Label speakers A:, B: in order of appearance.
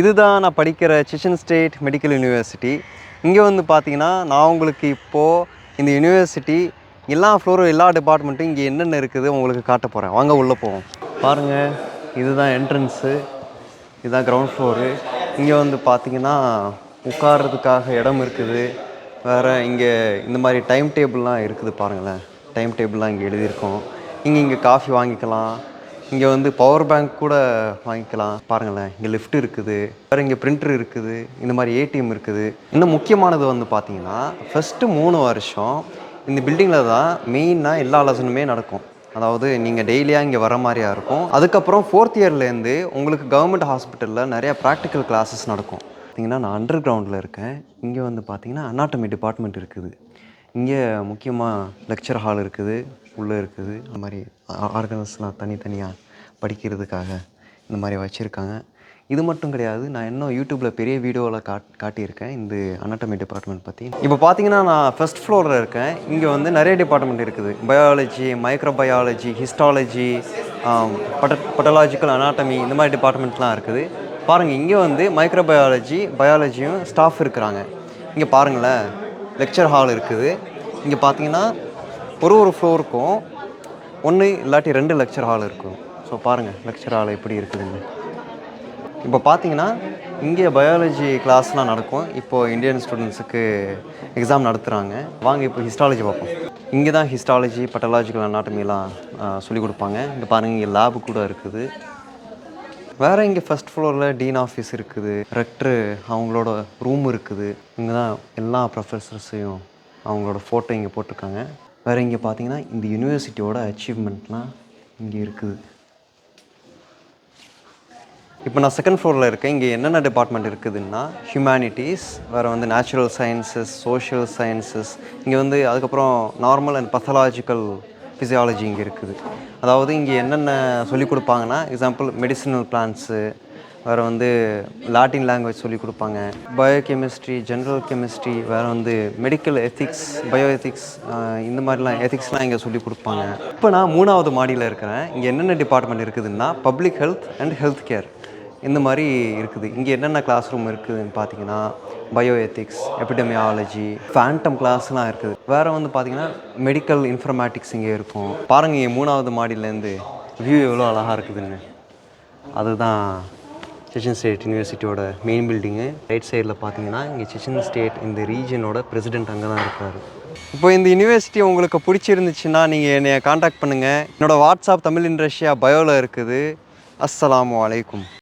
A: இதுதான் நான் படிக்கிற சிச்சன் ஸ்டேட் மெடிக்கல் யூனிவர்சிட்டி இங்கே வந்து பார்த்தீங்கன்னா நான் உங்களுக்கு இப்போது இந்த யூனிவர்சிட்டி எல்லா ஃப்ளோரும் எல்லா டிபார்ட்மெண்ட்டும் இங்கே என்னென்ன இருக்குது உங்களுக்கு காட்ட போகிறேன் வாங்க உள்ளே போவோம். பாருங்கள் இதுதான் என்ட்ரன்ஸு இதுதான் கிரவுண்ட் ஃப்ளோரு இங்கே வந்து பார்த்தீங்கன்னா உட்கார்றதுக்காக இடம் இருக்குது. வேறு இங்கே இந்த மாதிரி டைம் டேபிள்லாம் இருக்குது பாருங்களேன். டைம் டேபிள்லாம் இங்கே எழுதியிருக்கோம். இங்கே இங்கே காஃபி வாங்கிக்கலாம். இங்கே வந்து பவர் பேங்க் கூட வாங்கிக்கலாம். பாருங்களேன் இங்கே லிஃப்ட் இருக்குது. வேறு இங்கே பிரிண்டர் இருக்குது. இந்த மாதிரி ஏடிஎம் இருக்குது. இன்னும் முக்கியமானது வந்து பார்த்தீங்கன்னா ஃபஸ்ட்டு மூணு வருஷம் இந்த பில்டிங்கில் தான் மெயினாக எல்லா லெசனுமே நடக்கும். அதாவது நீங்கள் டெய்லியாக இங்கே வர மாதிரியா இருக்கும். அதுக்கப்புறம் ஃபோர்த் இயர்லேருந்து உங்களுக்கு கவர்மெண்ட் ஹாஸ்பிட்டலில் நிறையா ப்ராக்டிக்கல் கிளாஸஸ் நடக்கும். பார்த்தீங்கன்னா நான் அண்டர் கிரவுண்டில் இருக்கேன். இங்கே வந்து பார்த்தீங்கன்னா அனாட்டமி டிபார்ட்மெண்ட் இருக்குது. இங்கே முக்கியமாக லெக்சர் ஹால் இருக்குது உள்ளே இருக்குது. அந்த மாதிரி ஆர்கனஸ்லாம் தனித்தனியாக படிக்கிறதுக்காக இந்த மாதிரி வச்சுருக்காங்க. இது மட்டும் கிடையாது நான் இன்னும் யூடியூப்பில் பெரிய வீடியோவில் காட் காட்டியிருக்கேன். இந்த அனாட்டமி டிபார்ட்மெண்ட் பற்றி இப்போ பார்த்தீங்கன்னா நான் ஃபஸ்ட் ஃப்ளோரில் இருக்கேன். இங்கே வந்து நிறைய டிபார்ட்மெண்ட் இருக்குது. பயாலஜி மைக்ரோபயாலஜி ஹிஸ்டாலஜி பட்ட பட்டலாஜிக்கல் அனாட்டமி இந்த மாதிரி டிபார்ட்மெண்ட்லாம் இருக்குது. பாருங்கள் இங்கே வந்து மைக்ரோபயாலஜி பயாலஜியும் ஸ்டாஃப் இருக்கிறாங்க. இங்கே பாருங்களேன் லெக்சர் ஹால் இருக்குது. இங்கே பார்த்தீங்கன்னா ஒரு ஒரு ஃப்ளோருக்கும் ஒன்று இல்லாட்டி ரெண்டு லெக்சர் ஹால் இருக்கும். ஸோ பாருங்கள் லெக்சர் ஹால் எப்படி இருக்குதுன்னு. இப்போ பார்த்தீங்கன்னா இங்கே பயாலஜி கிளாஸ்லாம் நடக்கும். இப்போது இந்தியன் ஸ்டூடெண்ட்ஸுக்கு எக்ஸாம் நடத்துகிறாங்க வாங்க இப்போ ஹிஸ்டாலஜி பார்ப்போம். இங்கே தான் ஹிஸ்டாலஜி பட்டலாஜிக்கல் அனாட்டமிலாம் சொல்லிக் கொடுப்பாங்க. இங்கே பாருங்கள் இங்கே லேபு கூட இருக்குது. வேறு இங்கே ஃபஸ்ட் ஃப்ளோரில் டீன் ஆஃபீஸ் இருக்குது. ரெக்டரு அவங்களோட ரூம் இருக்குது. இங்கே தான் எல்லா ப்ரொஃபஸர்ஸையும் அவங்களோட ஃபோட்டோ இங்கே போட்டிருக்காங்க. வேறு இங்கே பார்த்தீங்கன்னா இந்த யூனிவர்சிட்டியோட அச்சீவ்மெண்ட்லாம் இங்கே இருக்குது. இப்போ நான் செகண்ட் ஃப்ளோரில் இருக்கேன். இங்கே என்னென்ன டிபார்ட்மெண்ட் இருக்குதுன்னா ஹியூமனிட்டிஸ் வேறு வந்து நேச்சுரல் சயின்சஸ் சோஷியல் சயின்சஸ் இங்கே வந்து அதுக்கப்புறம் நார்மல் அண்ட் பத்தலாஜிக்கல் ஃபிசியாலஜி இங்கே இருக்குது. அதாவது இங்கே என்னென்ன சொல்லிக் கொடுப்பாங்கன்னா எக்ஸாம்பிள் மெடிசினல் பிளான்ஸு வேறு வந்து லாட்டின் லாங்குவேஜ் சொல்லிக் கொடுப்பாங்க. பயோகெமிஸ்ட்ரி ஜென்ரல் கெமிஸ்ட்ரி வேறு வந்து மெடிக்கல் எத்திக்ஸ் பயோ எத்திக்ஸ் இந்த மாதிரிலாம் எத்திக்ஸ்லாம் இங்கே சொல்லிக் கொடுப்பாங்க. இப்போ நான் மூணாவது மாடியில் இருக்கிறேன். இங்கே என்னென்ன டிபார்ட்மெண்ட் இருக்குதுன்னா public health and health care இந்த மாதிரி இருக்குது. இங்கே என்னென்ன கிளாஸ் ரூம் இருக்குதுன்னு பார்த்தீங்கன்னா பயோ எத்திக்ஸ் எபிடமியாலஜி ஃபேண்டம் கிளாஸ்லாம் இருக்குது. வேறு வந்து பார்த்தீங்கன்னா மெடிக்கல் இன்ஃபர்மேட்டிக்ஸ் இங்கே இருக்கும். பாருங்கள் இங்கே மூணாவது மாடியிலேருந்து வியூ எவ்வளோ அழகாக இருக்குதுன்னு. அதுதான் செச்சன் ஸ்டேட் யூனிவர்சிட்டியோட மெயின் பில்டிங்கு ரைட் சைடில் பார்த்தீங்கன்னா இங்கே செச்சன் ஸ்டேட் இந்த ரீஜனோட பிரசிடென்ட் அங்கே தான் இருக்கார். இப்போ இந்த யூனிவர்சிட்டி உங்களுக்கு பிடிச்சிருந்துச்சுன்னா நீங்கள் என்னை காண்டாக்ட் பண்ணுங்கள் என்னோடய வாட்ஸ்அப் தமிழ் இன் ரஷ்யா பயோவில் இருக்குது. அஸ்ஸலாமு வலைக்கும்